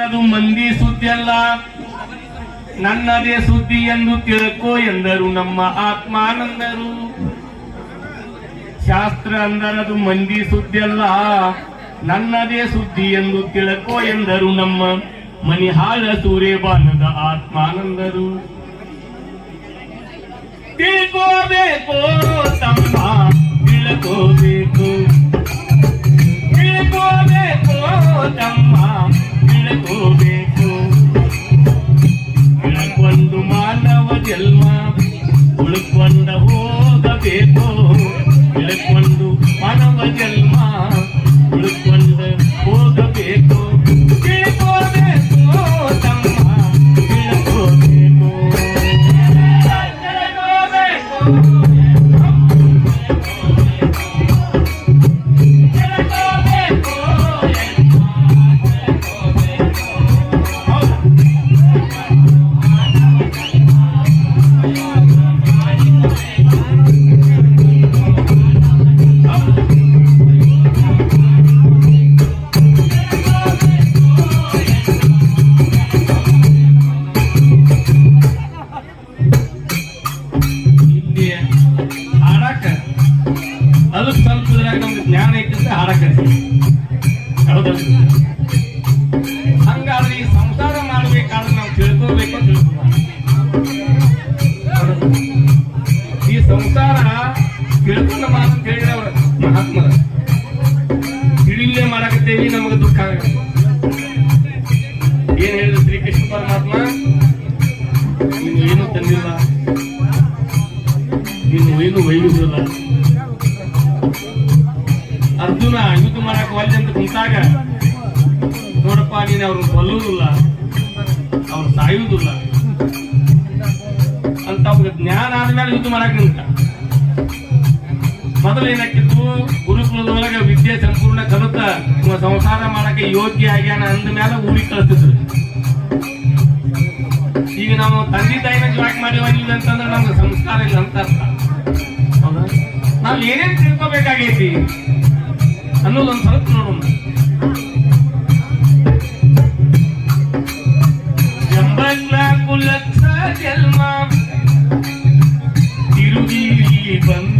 ಅದು ಮಂದಿ ಸುದ್ದಿ ಅಲ್ಲ. ನನ್ನದೇ ಸುದ್ದಿ ಎಂದು ತಿಳ್ಕೋ ಎಂದರು ನಮ್ಮ ಆತ್ಮಾನಂದರು. ಶಾಸ್ತ್ರ ಅಂದರದು ಮಂದಿ ಸುದ್ದಿ ಅಲ್ಲ. ನನ್ನದೇ ಸುದ್ದಿ ಎಂದು ತಿಳ್ಕೋ ಎಂದರು ನಮ್ಮ ಮನಿಹಾಳ ಸೂರ್ಯಬಾನದ ಆತ್ಮಾನಂದರು. ತಿಳ್ಕೋಬೇಕು. ಹೌದಲ್ರಿ ಹಂಗಾದ್ರೆ ಈ ಸಂಸಾರ ಮಾಡ್ಬೇಕಾದ್ರೆ ನಾವು ತಿಳ್ಕೋಬೇಕು ಈ ಸಂಸಾರ ತಿಳ್ಕೊಂಡ ಮಾತು ಹೇಳಿದ್ರೆ ಅವ್ರ ಮಹಾತ್ಮರ. ತಿಳಿಲೇ ಮಾಡಕತ್ತೇವಿ ನಮಗೆ ದುಃಖ ಆಗುತ್ತೆ. ಏನ್ ಹೇಳಿದ್ರು ಶ್ರೀಕೃಷ್ಣ ಪರಮಾತ್ಮ? ನೀನು ಏನು ತಂದಿಲ್ಲ. ನೀನು ಏನು ಒಯ್ಯುವುದಿಲ್ಲ. ಅರ್ಜುನ ಯುದ್ಧ ಮಾಡಕ್ ಒಲ್ಲೆ ಅಂತ ಕುಂತಾಗ, ನೋಡಪ್ಪ, ನೀನು ಅವ್ರನ್ನ ಕೊಲ್ಲುವುದಿಲ್ಲ ಅವ್ರು ಸಾಯುವುದಿಲ್ಲ ಅಂತ ಅವ್ರಿಗೆ ಜ್ಞಾನ ಆದ್ಮೇಲೆ ಯುದ್ಧ ಮಾಡಕ್ ನಿಂತ. ಮೊದಲು ಏನಾಕಿತ್ತು ಗುರುಕುಲದೊಳಗೆ ವಿದ್ಯೆ ಸಂಪೂರ್ಣ ಕಲಿತ ಸಂಸಾರ ಮಾಡಕ್ಕೆ ಯೋಗ್ಯ ಆಗ್ಯಾನ ಅಂದ ಮೇಲೆ ಊರಿಗೆ ಕಳಿಸ್ತಿದ್ರು ಈಗ ನಾವು ತಂದೆ ತಾಯಿನ ಜಾಕ್ ಮಾಡಿವಂಗಿಲ್ಲ ಅಂತಂದ್ರೆ ನಮ್ಗೆ ಸಂಸ್ಕಾರ ಇಲ್ಲ ಅಂತ ಅರ್ಥ. ನಾವು ಏನೇನ್ ತಿಳ್ಕೊಬೇಕಾಗೈತಿ? ಅನ್ನೋದೊಂದು ಸ್ವಲ್ಪ ನೋಡೋಣ ಎಂಬತ್ನಾಲ್ಕು ಲಕ್ಷ ಜನ್ಮ ತಿರುಗಿ ಇಲ್ಲಿ ಬಂದಿ